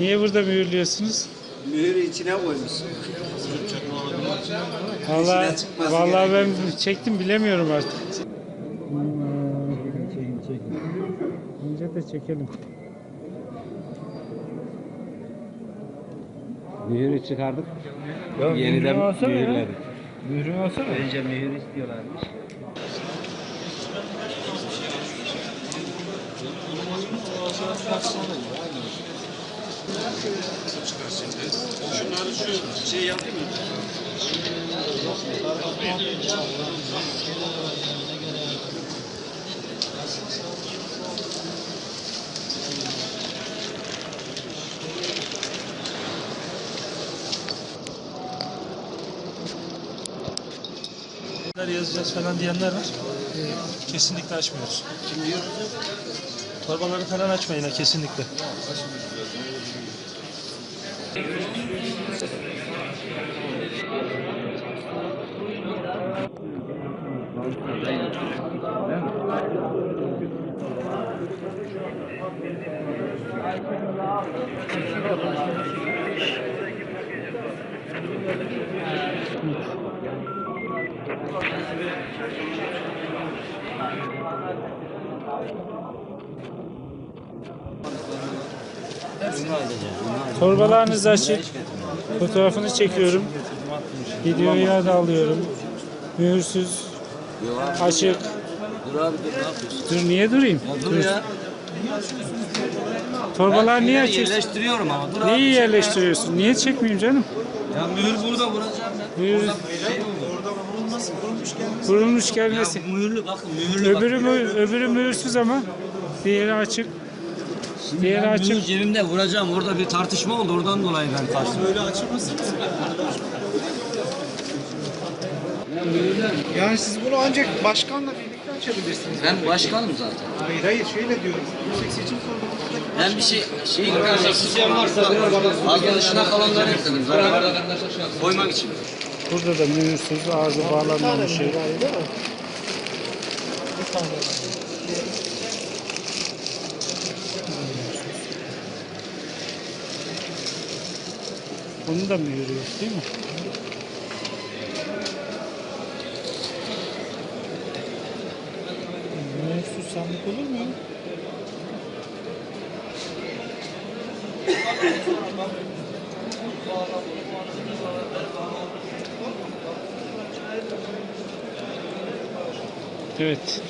Niye burada mühürlüyorsunuz? Mühürü içine koymuşsun. Vallahi, İçine çıkması vallahi ben çektim bilemiyorum artık. Önce de çekelim. Mühürü çıkardık. Ya Yeniden mühürledik. Mührün alsana. Önce mühür istiyorlarmış. Yazacağız falan diyenler var. Ee, kesinlikle açmıyoruz. Kim diyor? Torbaları falan açmayın ha kesinlikle. Torbalarınız açık. Fotoğrafını çekiyorum. Videoyu da alıyorum. Mühürsüz. Açık. Dur abi dur ne yapıyorsun? Dur niye durayım? Dur ya. Torbalar niye Ben açıyorsun? Yerleştiriyorum ama dur abi. Neyi yerleştiriyorsun? Niye çekmeyeyim canım? Ya mühür burada vuracağım ben. Mühür, kurulmuş gelmesi. Mühürlü bakın mühürlü bak. Öbürü, mü, öbürü mühürsüz ama diğeri açık. Diğeri Ben açık. cebimde vuracağım. Orada bir tartışma oldu. Oradan dolayı ben kaçtım. Öyle Yani siz bunu ancak başkanla birlikte açabilirsiniz. Ben başkanım zaten. Hayır hayır şöyle diyorum. Yüksek Seçim Kurulu'ndaki Ben bir şey şey isteyen varsa fazla dışına kalanları istedim. Zaten koymak için. Burada da mühürsüz ağzı bağlanmamış. şey. Bunu da mühürü yok değil mi? Mühürsüz sandık olur mu? Evet.